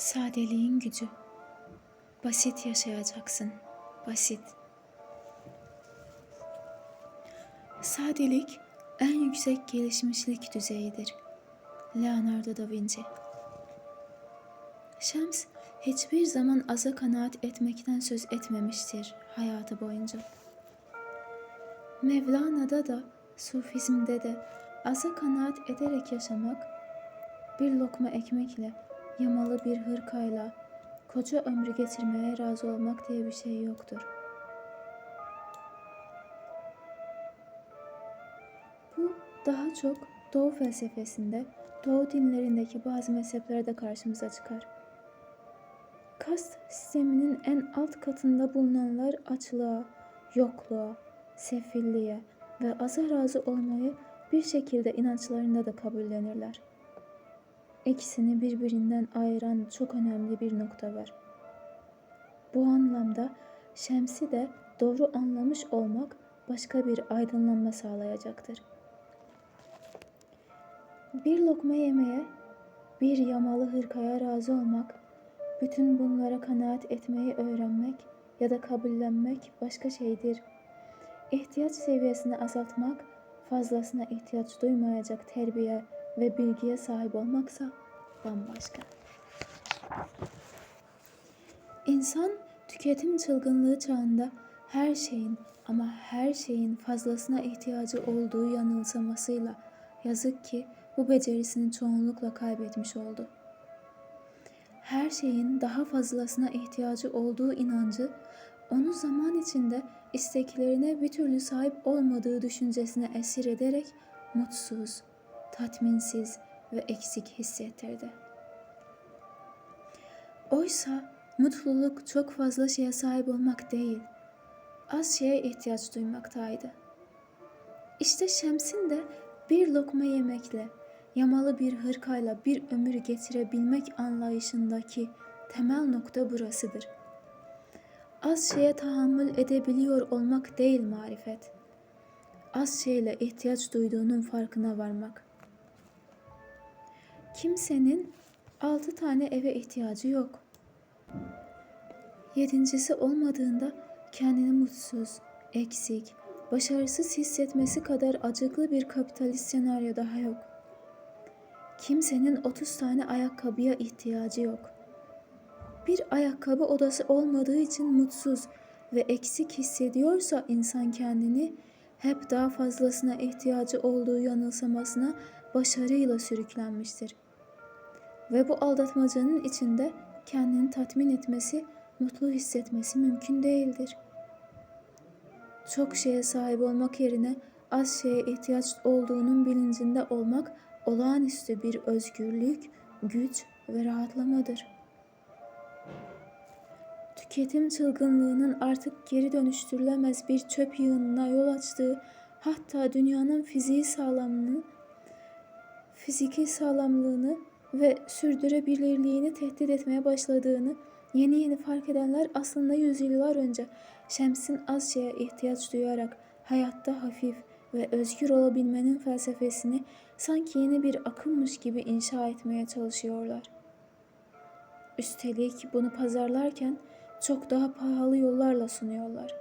Sadeliğin gücü. Basit yaşayacaksın. Basit. Sadelik en yüksek gelişmişlik düzeyidir. Leonardo da Vinci. Şems hiçbir zaman aza kanaat etmekten söz etmemiştir hayatı boyunca. Mevlana'da da, Sufizm'de de aza kanaat ederek yaşamak, bir lokma ekmekle, yamalı bir hırkayla, koca ömrü geçirmeye razı olmak diye bir şey yoktur. Bu daha çok Doğu felsefesinde, Doğu dinlerindeki bazı mezheplerde karşımıza çıkar. Kast sisteminin en alt katında bulunanlar açlığa, yokluğa, sefilliğe ve aza razı olmayı bir şekilde inançlarında da kabullenirler. İkisini birbirinden ayıran çok önemli bir nokta var. Bu anlamda Şems'i de doğru anlamış olmak başka bir aydınlanma sağlayacaktır. Bir lokma yemeye, bir yamalı hırkaya razı olmak, bütün bunlara kanaat etmeyi öğrenmek ya da kabullenmek başka şeydir. İhtiyaç seviyesini azaltmak, fazlasına ihtiyaç duymayacak terbiye ve bilgiye sahip olmaksa bambaşka. İnsan tüketim çılgınlığı çağında her şeyin ama her şeyin fazlasına ihtiyacı olduğu yanılsamasıyla yazık ki bu becerisini çoğunlukla kaybetmiş oldu. Her şeyin daha fazlasına ihtiyacı olduğu inancı onu zaman içinde isteklerine bir türlü sahip olmadığı düşüncesine esir ederek mutsuz, tatminsiz ve eksik hissettirdi. Oysa mutluluk çok fazla şeye sahip olmak değil, az şeye ihtiyaç duymaktaydı. İşte Şems'in de bir lokma yemekle, yamalı bir hırkayla bir ömür getirebilmek anlayışındaki temel nokta burasıdır. Az şeye tahammül edebiliyor olmak değil marifet. Az şeyle ihtiyaç duyduğunun farkına varmak. Kimsenin altı tane eve ihtiyacı yok. Yedincisi olmadığında kendini mutsuz, eksik, başarısız hissetmesi kadar acıklı bir kapitalist senaryo daha yok. Kimsenin 30 tane ayakkabıya ihtiyacı yok. Bir ayakkabı odası olmadığı için mutsuz ve eksik hissediyorsa insan kendini hep daha fazlasına ihtiyacı olduğu yanılsamasına başarıyla sürüklenmiştir. Ve bu aldatmacanın içinde kendini tatmin etmesi, mutlu hissetmesi mümkün değildir. Çok şeye sahip olmak yerine az şeye ihtiyaç olduğunun bilincinde olmak olağanüstü bir özgürlük, güç ve rahatlamadır. Tüketim çılgınlığının artık geri dönüştürülemez bir çöp yığınına yol açtığı, hatta dünyanın fiziği sağlamlığını, fiziki sağlamlığını ve sürdürebilirliğini tehdit etmeye başladığını yeni yeni fark edenler aslında yüzyıllar önce Şems'in az şeye ihtiyaç duyarak hayatta hafif ve özgür olabilmenin felsefesini sanki yeni bir akımmış gibi inşa etmeye çalışıyorlar. Üstelik bunu pazarlarken çok daha pahalı yollarla sunuyorlar.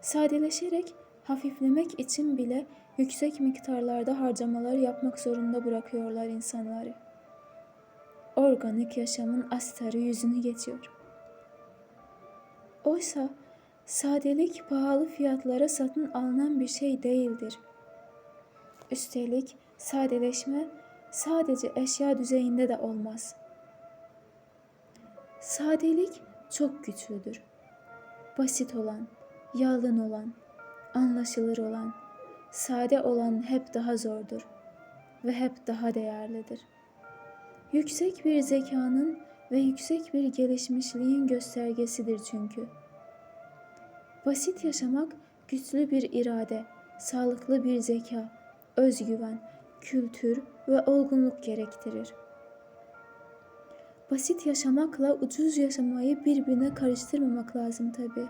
Sadeleşerek hafiflemek için bile yüksek miktarlarda harcamalar yapmak zorunda bırakıyorlar insanları. Organik yaşamın astarı yüzünü geçiyor. Oysa sadelik pahalı fiyatlara satın alınan bir şey değildir. Üstelik sadeleşme sadece eşya düzeyinde de olmaz. Sadelik çok güçlüdür. Basit olan, yalın olan, anlaşılır olan, sade olan hep daha zordur ve hep daha değerlidir. Yüksek bir zekanın ve yüksek bir gelişmişliğin göstergesidir çünkü. Basit yaşamak güçlü bir irade, sağlıklı bir zeka, özgüven, kültür ve olgunluk gerektirir. Basit yaşamakla ucuz yaşamayı birbirine karıştırmamak lazım tabi.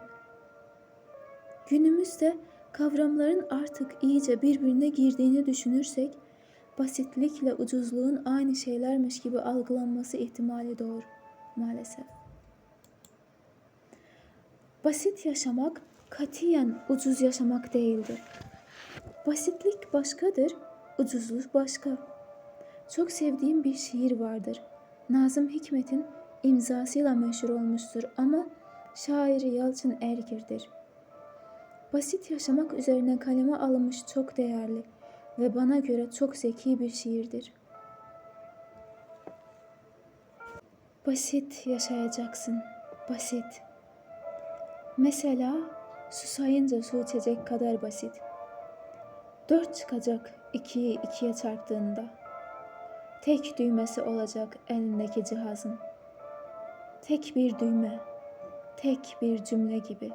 Günümüzde kavramların artık iyice birbirine girdiğini düşünürsek basitlikle ucuzluğun aynı şeylermiş gibi algılanması ihtimali doğur maalesef. Basit yaşamak katiyen ucuz yaşamak değildir. Basitlik başkadır, ucuzluk başka. Çok sevdiğim bir şiir vardır. Nazım Hikmet'in imzasıyla meşhur olmuştur ama şairi Yalçın Ergir'dir. Basit yaşamak üzerine kaleme alınmış çok değerli ve bana göre çok zeki bir şiirdir. Basit yaşayacaksın, basit. Mesela susayınca su içecek kadar basit. Dört çıkacak ikiyi ikiye çarptığında. Tek düğmesi olacak elindeki cihazın. Tek bir düğme, tek bir cümle gibi.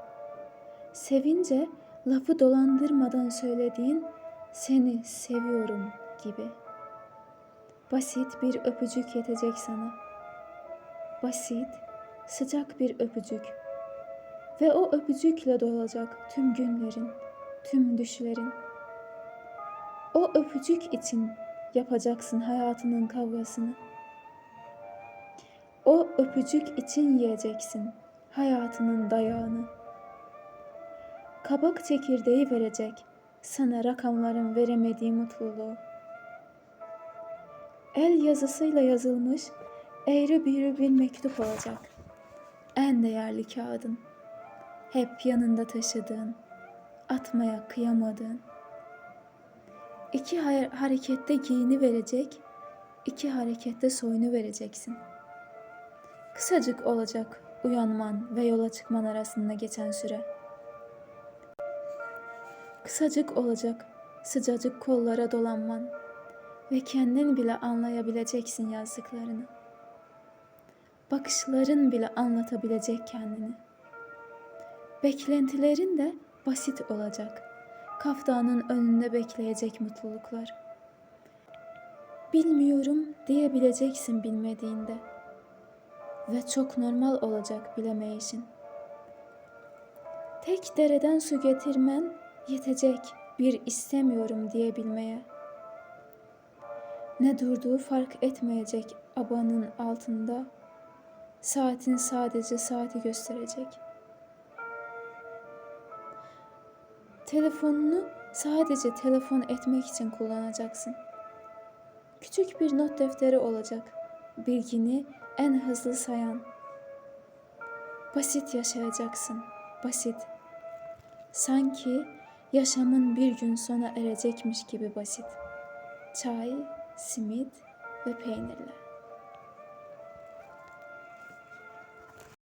Sevince lafı dolandırmadan söylediğin seni seviyorum gibi. Basit bir öpücük yetecek sana. Basit, sıcak bir öpücük. Ve o öpücükle dolacak tüm günlerin, tüm düşlerin. O öpücük için yapacaksın hayatının kavgasını. O öpücük için yiyeceksin hayatının dayağını. Kabak çekirdeği verecek sana rakamların veremediği mutluluğu. El yazısıyla yazılmış eğri büğrü bir mektup olacak. En değerli kağıdın. Hep yanında taşıdığın, atmaya kıyamadığın. İki harekette giyini verecek, iki harekette soyunu vereceksin. Kısacık olacak uyanman ve yola çıkman arasında geçen süre. Kısacık olacak sıcacık kollara dolanman ve kendin bile anlayabileceksin yazdıklarını. Bakışların bile anlatabilecek kendini. Beklentilerin de basit olacak. Kaftanın önünde bekleyecek mutluluklar. Bilmiyorum diyebileceksin bilmediğinde. Ve çok normal olacak bilemeyişin. Tek dereden su getirmen yetecek bir istemiyorum diyebilmeye. Ne durduğu fark etmeyecek abanın altında. Saatin sadece saati gösterecek. Telefonunu sadece telefon etmek için kullanacaksın. Küçük bir not defteri olacak. Bilgini en hızlı sayan. Basit yaşayacaksın. Basit. Sanki yaşamın bir gün sona erecekmiş gibi basit. Çay, simit ve peynirler.